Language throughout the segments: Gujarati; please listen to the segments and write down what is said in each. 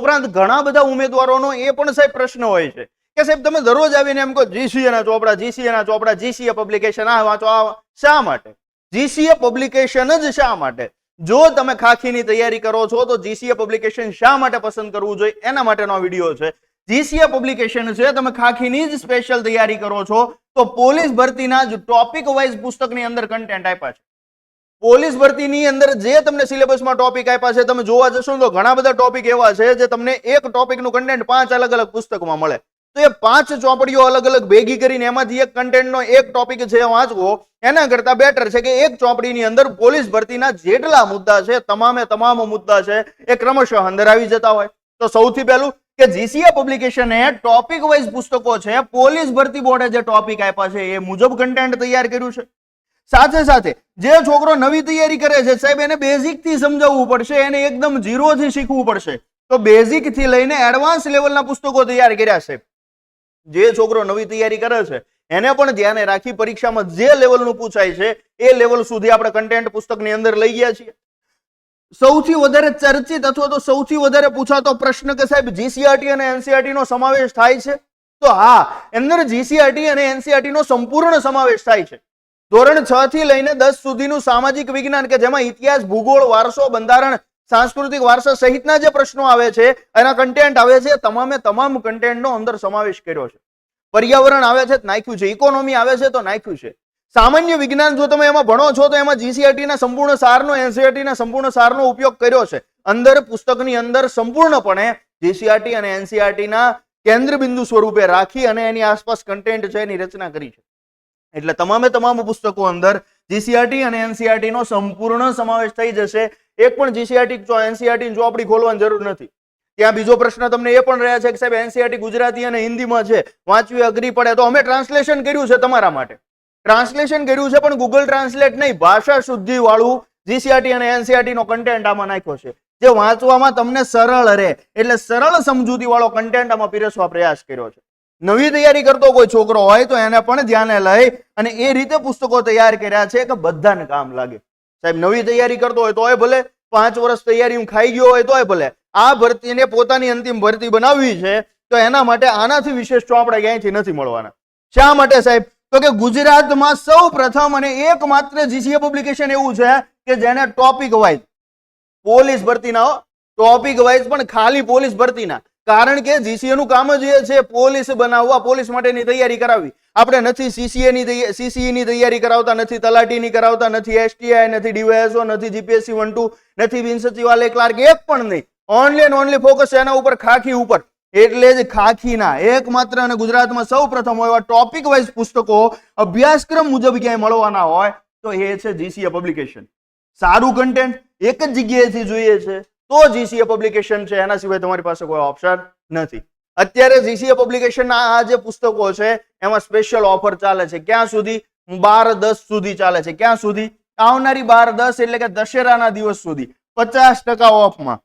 ઉપરાંત ઘણા બધા ઉમેદવારોનો એ પણ સાહેબ પ્રશ્ન હોય છે કે સાહેબ તમે દરરોજ આવીને એમ કહો, જીસીએ ના ચોપડા, જીસીએ ના ચોપડા, જીસીએ પબ્લિકેશન આ વાંચો, આ શા માટે? જીસીએ પબ્લિકેશન જ શા માટે? જો તમે ખાખીની તૈયારી કરો છો, તો જીસીએ પબ્લિકેશન શા માટે પસંદ કરવું જોઈએ? એના માટેનો વીડિયો છે. જીસીએ પબ્લિકેશન છે, તમે ખાખીની જ સ્પેશિયલ તૈયારી કરો છો, તો પોલીસ ભરતીના જ ટોપિક વાઇઝ પુસ્તકની અંદર કન્ટેન્ટ આપ્યા છે. પોલીસ ભરતીની અંદર જે તમને સિલેબસમાં ટોપિક આપ્યા છે, તમે જોવા જશો તો ઘણા બધા ટોપિક એવા છે જે તમને એક ટોપિકનું કન્ટેન્ટ પાંચ અલગ અલગ પુસ્તકમાં મળે. તો એ પાંચ ચોપડીઓ અલગ અલગ ભેગી કરીને એમાંથી એક કન્ટેન્ટનો એક ટોપિક છે વાંચવો, એના કરતા બેટર છે કે એક ચોપડીની અંદર પોલીસ ભરતીના જેટલા મુદ્દા છે, તમામે તમામ મુદ્દા છે, એ ક્રમશઃ અંદર આવી જતા હોય. તો સૌથી પહેલું કે જીસીએ પબ્લિકેશને ટોપિક વાઇઝ પુસ્તકો છે, પોલીસ ભરતી બોર્ડે જે ટોપિક આપ્યા છે, એ મુજબ કન્ટેન્ટ તૈયાર કર્યું છે. સાથે સાથે જે છોકરો નવી તૈયારી કરે છે, સાહેબ, એને બેઝિકથી સમજાવવું પડશે, એને એકદમ ઝીરો થી શીખવું પડશે. તો બેઝિકથી લઈને એડવાન્સ લેવલના પુસ્તકો તૈયાર કર્યા છે જે છોકરો નવી તૈયારી કરે છે, એને પણ ધ્યાને રાખી પરીક્ષામાં જે લેવલનું પૂછાય છે, એ લેવલ સુધી આપણે કન્ટેન્ટ પુસ્તકની અંદર લઈ ગયા છીએ. સૌથી વધારે ચર્ચિત અથવા તો સૌથી વધારે પૂછાતો પ્રશ્ન કે, સાહેબ જીસીઆરટી અને એનસીઆરટી નો સમાવેશ થાય છે? તો હા અંદર જીસીઆરટી અને એનસીઆરટી નો સંપૂર્ણ સમાવેશ થાય છે. ધોરણ છ થી લઈને દસ સુધીનું સામાજિક વિજ્ઞાન કે જેમાં ઇતિહાસ, ભૂગોળ, વારસો, બંધારણ, સાંસ્કૃતિક વારસા સહિતના જે પ્રશ્નો આવે છે, એના કન્ટેન્ટ આવે છે, તમામે તમામ કન્ટેન્ટનો અંદર સમાવેશ કર્યો છે. પર્યાવરણ આવે છે નાખ્યું છે. ઇકોનોમી આવે છે, તો નાખ્યું છે. સામાન્ય વિજ્ઞાન જો તમે એમાં ભણો છો, તો એમાં જીસીઆરટીના સંપૂર્ણ સારનો એનસીઆરટીના સંપૂર્ણ સારનો ઉપયોગ કર્યો છે. અંદર પુસ્તકની અંદર સંપૂર્ણપણે જીસીઆરટી અને એનસીઆરટીના કેન્દ્ર બિંદુ સ્વરૂપે રાખી અને એની આસપાસ કન્ટેન્ટ છે, એની રચના કરી છે. એટલે તમામે તમામ પુસ્તકો અંદર જીસીઆરટી અને એનસીઆરટી નો સંપૂર્ણ સમાવેશ થઈ જશે. એક પણ જીસીઆરટી એનસીઆરટી ચોપડી ખોલવાની જરૂર નથી. ત્યાં બીજો પ્રશ્ન તમને એ પણ રહ્યા છે કે સાહેબ એનસીઆરટી ગુજરાતી અને હિન્દીમાં છે. વાંચવી અઘરી પડે તો અમે ટ્રાન્સલેશન કર્યું છે તમારા માટે. ટ્રાન્સલેશન કર્યું છે પણ ગૂગલ ટ્રાન્સલેટ નહીં, ભાષા શુદ્ધિ વાળું જીસીઆરટી અને એનસીઆરટી નો કન્ટેન્ટ આમાં નાખ્યો છે. જે વાંચવામાં તમને સરળ રહે. એટલે સરળ સમજૂતી વાળો કન્ટેન્ટ આમાં પીરસવા પ્રયાસ કર્યો છે. નવી તૈયારી કરતો કોઈ છોકરો હોય તો એને પણ ધ્યાને લઈ અને એ રીતે પુસ્તકો તૈયાર કર્યા છે કે બધાને કામ લાગે. સાહેબ, નવી તૈયારી કરતો હોય તોય ભલે, પાંચ વર્ષ તૈયારી હું ખાઈ ગયો હોય તોય ભલે. આ ભરતીને પોતાની અંતિમ ભરતી બનાવવી છે તો એના માટે આનાથી વિશેષ ચોપડા ક્યાંયથી નથી મળવાના. શા માટે સાહેબ? તો કે ગુજરાતમાં સૌ પ્રથમ અને એકમાત્ર જીસીએ પબ્લિકેશન એવું છે કે જેને ટોપિક વાઇઝ પોલીસ ભરતીના ટોપિક વાઇઝ પણ ખાલી પોલીસ ભરતીના. કારણ કે જીસીએ નું કામ જ એ છે, પોલીસ બનાવવા, પોલીસ માટેની તૈયારી કરાવવી. આપણે નથી સીસીએ ની સીસીઈ ની તૈયારી કરાવતા, નથી તલાટી ની કરાવતા, નથી એસટીઆઈ નથી ડીવાયએસઓ નથી જીપીએસસી વન ટુ નથી બિન સચિવાલય ક્લાર્ક એક પણ નહીં. ઓનલી એન્ડ ઓનલી ફોકસ એના ઉપર, ખાખી ઉપર. એટલે જ ખાખીના, એકમાત્ર અને ગુજરાતમાં સૌ પ્રથમ એવા ટોપિક વાઇઝ પુસ્તકો, અભ્યાસક્રમ મુજબ ક્યાંય મળવાના હોય, તો એ છે જીસીએ પબ્લિકેશન સારું કન્ટેન્ટ એક જ જગ્યાએથી જોઈએ છે. તો જીસીએ પબ્લિકેશન છે. એના સિવાય તમારી પાસે કોઈ ઓપ્શન નથી. અત્યારે જીસીએ પબ્લિકેશનના આ જે પુસ્તકો છે, એમાં સ્પેશિયલ ઓફર ચાલે છે. ક્યાં સુધી? બાર દસ સુધી ચાલે છે. ક્યાં સુધી? આવનારી બાર દસ એટલે કે દશેરાના દિવસ સુધી. પચાસ ટકા ઓફમાં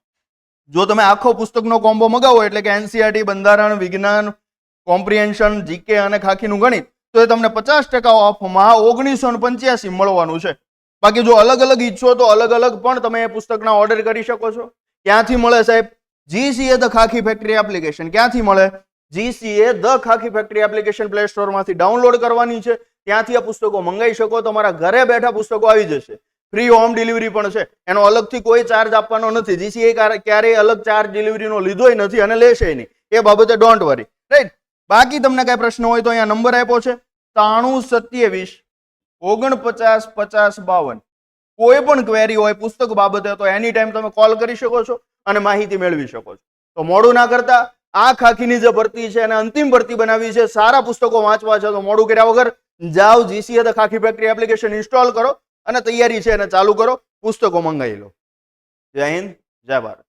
જો તમે આખો પુસ્તકનો કોમ્બો મગાવો, એટલે કે એનસીઆરટી બંધારણ, વિજ્ઞાન કોમ્પ્રિહેન્શન જીકે અને ખાખીનું ગણિત, તો એ તમને પચાસ ટકા ઓફમાં ઓગણીસો પંચ્યાસી મળવાનું છે. બાકી જો અલગ અલગ ઈચ્છો તો અલગ અલગ પણ તમે એ પુસ્તકના ઓર્ડર કરી શકો છો. ક્યાંથી મળે સાહેબ? GCA the khaki factory application ક્યાંથી મળે? GCA the khaki factory application play સ્ટોરમાંથી download કરવાની છે. ત્યાંથી આ પુસ્તકો મંગાવી શકો. તમારા ઘરે બેઠા પુસ્તકો આવી જશે. ફ્રી હોમ ડિલિવરી પણ છે. એનો અલગથી કોઈ ચાર્જ આપવાનો નથી. જીસીએ ક્યારેય અલગ ચાર્જ ડિલિવરીનો લીધોય નથી અને લેશે નહીં. એ બાબતે ડોન્ટ વરી રાઈટ બાકી તમને કઈ પ્રશ્ન હોય તો અહીંયા નંબર આપ્યો છે. ત્રાણું સત્યાવીસ ઓગણપચાસ, પચાસ, બાવન. કોઈ પણ ક્વેરી હોય, પુસ્તક બાબતે, તો એની ટાઈમ તમે કોલ કરી શકો છો અને માહિતી મેળવી શકો છો. તો મોડું ના કરતા આ ખાખીની જે ભરતી છે અને અંતિમ ભરતી બનાવી છે, સારા પુસ્તકો વાંચવા છે, તો મોડું કર્યા વગર જાઓ જીસીએ તો ખાખી ફેક્ટરી એપ્લિકેશન ઇન્સ્ટોલ કરો અને તૈયારી છે એને ચાલુ કરો, પુસ્તકો મંગાવી લો. જય હિન્દ, જય ભારત.